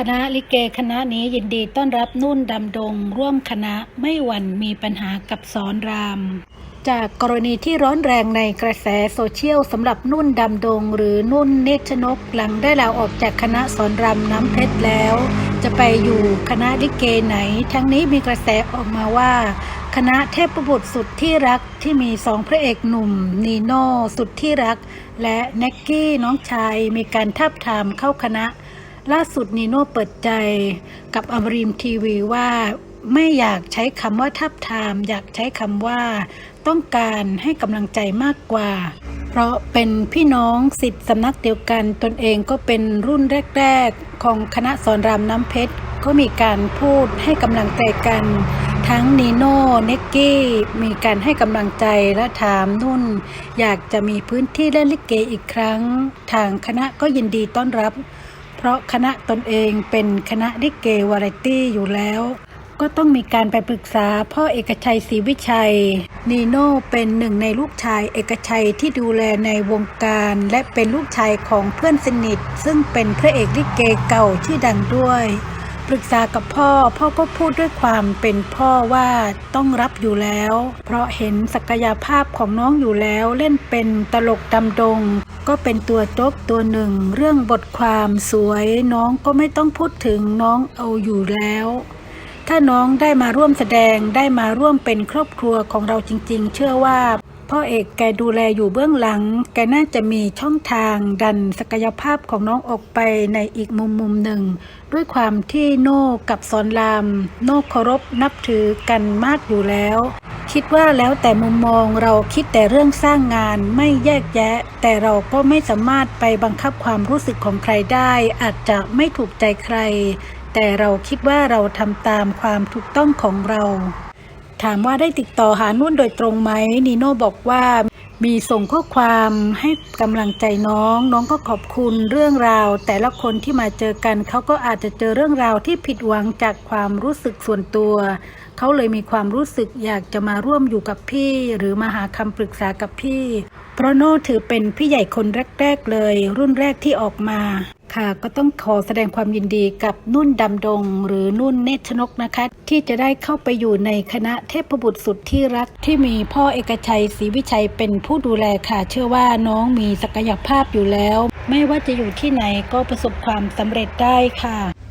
คณะลิเกคณะนี้ยินดีต้อนรับนุ่นดำดง ร่วมคณะไม่หวั่นมีปัญหากับสอนราม จากกรณีที่ร้อนแรงในกระแสโซเชียลสำหรับนุ่นดำดง หรือนุ่นเนชนกหลังได้ลาออกจากคณะสอนรามน้ำเพชรแล้ว จะไปอยู่คณะลิเกไหน ทั้งนี้มีกระแสออกมาว่า คณะเทพบุตรสุดที่รักที่มีสองพระเอกหนุ่ม นีโน่สุดที่รัก และแน็กกี้น้องชายมีการทับทามเข้าคณะ ล่าสุดนีโน่เปิดใจกับอมริมทีวีว่าไม่อยากใช้คำว่าทับทาม อยากใช้คำว่า ต้องการให้กำลังใจมากกว่า เพราะเป็นพี่น้องสิทธิ์สำนักเดียวกันตนเองก็เป็นรุ่นแรก ๆ ของคณะสอนรามน้ำเพชร ก็มีการพูดให้กำลังใจกัน ทั้งนีโน่เนกกี้มีการให้กำลังใจและถามนุ่น อยากจะมีพื้นที่เล่นลิเกอีกครั้ง ทางคณะก็ยินดีต้อนรับ ราะคณะตนเองเป็นคณะลิเกวาไรตี้อยู่แล้ว ก็ต้องมีการไปปรึกษาพ่อเอกชัยศรีวิชัย นีโน่เป็นหนึ่งในลูกชายเอกชัยที่ดูแลในวงการ และเป็นลูกชายของเพื่อนสนิท ซึ่งเป็นพระเอกลิเกเก่าชื่อดังด้วย ปรึกษากับพ่อ พ่อก็พูดด้วยความเป็นพ่อว่าต้องรับอยู่แล้ว เพราะเห็นศักยภาพของน้องอยู่แล้วเล่นเป็นตลกดำดง ก็เป็นตัวโจ๊กตัวหนึ่ง เรื่องบทความสวยน้องก็ไม่ต้องพูดถึงน้องเอาอยู่แล้ว ถ้าน้องได้มาร่วมแสดงได้มาร่วมเป็นครอบครัวของเราจริง ๆ เชื่อว่า พ่อเอกแกดูแลอยู่เบื้องหลัง แกน่าจะมีช่องทางดันศักยภาพของน้องออกไปในอีกมุมมุมหนึ่ง ด้วยความที่โน่กับสอนราม โน่เคารพนับถือกันมากอยู่แล้ว คิดว่าแล้วแต่มุมมองเราคิดแต่เรื่องสร้างงานไม่แยกแยะ แต่เราก็ไม่สามารถไปบังคับความรู้สึกของใครได้ อาจจะไม่ถูกใจใคร แต่เราคิดว่าเราทำตามความถูกต้องของเรา ถามว่าได้ติดต่อหานุ่นโดยตรงไหมนีโน่บอกว่ามีส่งข้อความให้กำลังใจน้อง น้องก็ขอบคุณเรื่องราว แต่ละคนที่มาเจอกันเขาก็อาจจะเจอเรื่องราวที่ผิดหวังจากความรู้สึกส่วนตัว เขาเลยมีความรู้สึกอยากจะมาร่วมอยู่กับพี่ หรือมาหาคำปรึกษากับพี่ เพราะโน่ถือเป็นพี่ใหญ่คนแรก ๆ เลย รุ่นแรกที่ออกมา ค่ะ ก็ต้องขอแสดงความยินดีกับนุ่นดำดง หรือนุ่นเนชนกนะคะ ที่จะได้เข้าไปอยู่ในคณะเทพบุตรสุดที่รัก ที่มีพ่อเอกชัยศรีวิชัยเป็นผู้ดูแลค่ะ เชื่อว่าน้องมีศักยภาพอยู่แล้ว ไม่ว่าจะอยู่ที่ไหนก็ประสบความสำเร็จได้ค่ะ